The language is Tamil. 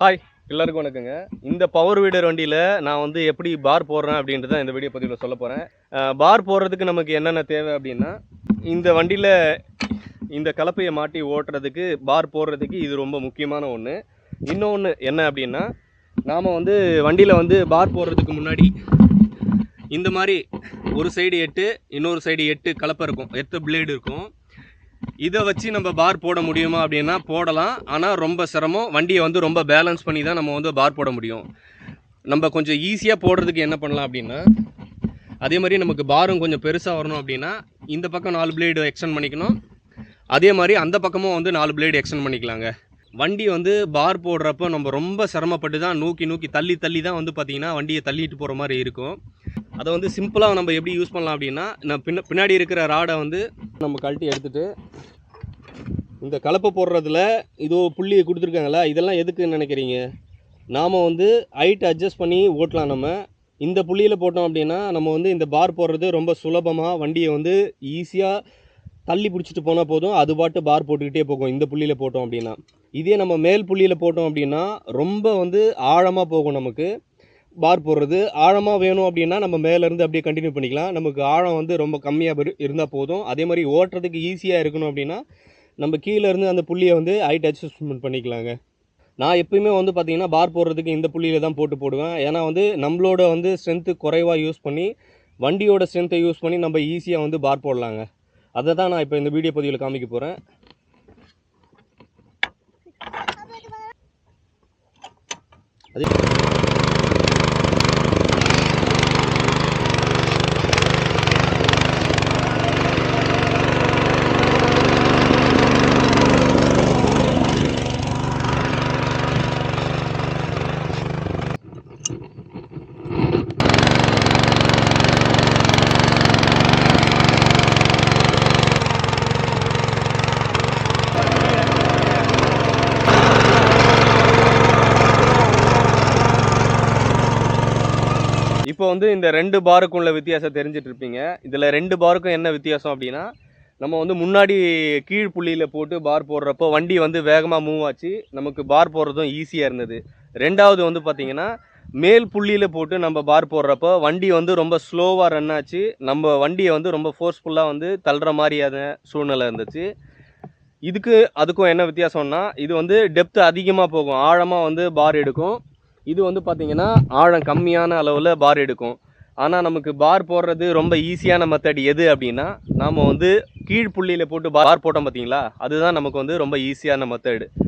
ஹாய் எல்லாருக்கும் வணக்கங்க. இந்த பவர் வீடர் வண்டியில் நான் வந்து எப்படி பார் போடுறேன் அப்படின்றத இந்த வீடியோ பதிவில் சொல்ல போகிறேன் பார் போடுறதுக்கு நமக்கு என்னென்ன தேவை அப்படின்னா இந்த வண்டியில் இந்த கலப்பையை மாட்டி ஓட்டுறதுக்கு பார் போடுறதுக்கு இது ரொம்ப முக்கியமான ஒன்று இன்னொன்று என்ன அப்படின்னா நாம் வந்து வண்டியில் வந்து பார் போடுறதுக்கு முன்னாடி இந்த மாதிரி ஒரு சைடு எட்டு இன்னொரு சைடு எட்டு கலப்பை இருக்கும். எட்டு பிளேடு இருக்கும். இதை வச்சு நம்ம பார் போட முடியுமா அப்படின்னா போடலாம். ஆனால் ரொம்ப சிரமம். வண்டியை வந்து ரொம்ப பேலன்ஸ் பண்ணி தான் நம்ம வந்து பார் போட முடியும். நம்ம கொஞ்சம் ஈஸியாக போடுறதுக்கு என்ன பண்ணலாம் அப்படின்னா அதே மாதிரி நமக்கு பாரும் கொஞ்சம் பெருசாக வரணும் அப்படின்னா இந்த பக்கம் நாலு பிளேடு எக்ஸ்டெண்ட் பண்ணிக்கணும். அதே மாதிரி அந்த பக்கமும் வந்து நாலு பிளேடு எக்ஸ்டெண்ட் பண்ணிக்கலாங்க. வண்டி வந்து பார் போடுறப்போ நம்ம ரொம்ப சிரமப்பட்டு தான் நூக்கி நூக்கி தள்ளி தள்ளி தான் வந்து பார்த்திங்கன்னா வண்டியை தள்ளிட்டு போகிற மாதிரி இருக்கும். அதை வந்து சிம்பிளாக நம்ம எப்படி யூஸ் பண்ணலாம் அப்படின்னா நான் பின்ன பின்னாடி இருக்கிற ராடை வந்து நம்ம கழட்டி எடுத்துகிட்டு இந்த கலப்பை போடுறதுல இதோ புள்ளி கொடுத்துருக்காங்களா இதெல்லாம் எதுக்குன்னு நினைக்கிறீங்க? நாம் வந்து ஹைட் அட்ஜஸ்ட் பண்ணி ஓட்டலாம் நம்ம. இந்த புள்ளியில் போட்டோம் அப்படின்னா நம்ம வந்து இந்த பார் போடுறது ரொம்ப சுலபமாக வண்டியை வந்து ஈஸியாக தள்ளி பிடிச்சிட்டு போனால் போதும். அது பாட்டு பார் போட்டுக்கிட்டே போகும் இந்த புள்ளியில் போட்டோம் அப்படின்னா. இதே நம்ம மேல் புள்ளியில் போட்டோம் அப்படின்னா ரொம்ப வந்து ஆழமாக போகும் நமக்கு. பார் போடுறது. ஆழமாக வேணும் அப்படின்னா நம்ம மேலேருந்து அப்படியே கண்டினியூ பண்ணிக்கலாம். நமக்கு ஆழம் வந்து ரொம்ப கம்மியாக இருந்தால் போதும். அதே மாதிரி ஓட்டுறதுக்கு ஈஸியாக இருக்கணும் அப்படின்னா நம்ம கீழேருந்து அந்த புள்ளியை வந்து ஹைட் அட்ஜஸ்ட்மெண்ட் பண்ணிக்கலாங்க. நான் எப்பயுமே வந்து பார்த்திங்கன்னா பார் போடுறதுக்கு இந்த புள்ளியில் தான் போட்டு போடுவேன். ஏன்னா வந்து நம்மளோட வந்து ஸ்ட்ரென்த்து குறைவாக யூஸ் பண்ணி வண்டியோட ஸ்ட்ரென்த்தை யூஸ் பண்ணி நம்ம ஈஸியாக வந்து பார் போடலாங்க. அதை தான் நான் இப்போ இந்த வீடியோ பதிவில் காமிக்க போகிறேன் அது இப்போ வந்து இந்த ரெண்டு பாருக்கும் உள்ள வித்தியாசம் தெரிஞ்சிட்டு இருப்பீங்க. இதில் ரெண்டு பாருக்கும் என்ன வித்தியாசம் அப்படின்னா நம்ம வந்து முன்னாடி கீழ் புள்ளியில் போட்டு பார் போடுறப்போ வண்டி வந்து வேகமாக மூவ் ஆச்சு. நமக்கு பார் போடுறதும் ஈஸியாக இருந்தது. ரெண்டாவது வந்து பார்த்திங்கன்னா மேல் புள்ளியில் போட்டு நம்ம பார் போடுறப்போ வண்டி வந்து ரொம்ப ஸ்லோவாக ரன் ஆச்சு. நம்ம வண்டியை வந்து ரொம்ப ஃபோர்ஸ்ஃபுல்லாக வந்து தள்ளுற மாதிரியான சூழ்நிலை இருந்துச்சு. இதுக்கு அதுக்கும் என்ன வித்தியாசம்னா இது வந்து டெப்த் அதிகமாக போகும். ஆழமாக வந்து பார் எடுக்கும். இது வந்து பார்த்திங்கன்னா ஆழம் கம்மியான அளவில் பார் எடுக்கும். ஆனால் நமக்கு பார் போடுறது ரொம்ப ஈஸியான மெத்தட் எது அப்படின்னா நாம் வந்து கீழ் புள்ளியில் போட்டு பார் போட்டோம் பார்த்தீங்களா அதுதான் நமக்கு வந்து ரொம்ப ஈஸியான மெத்தடு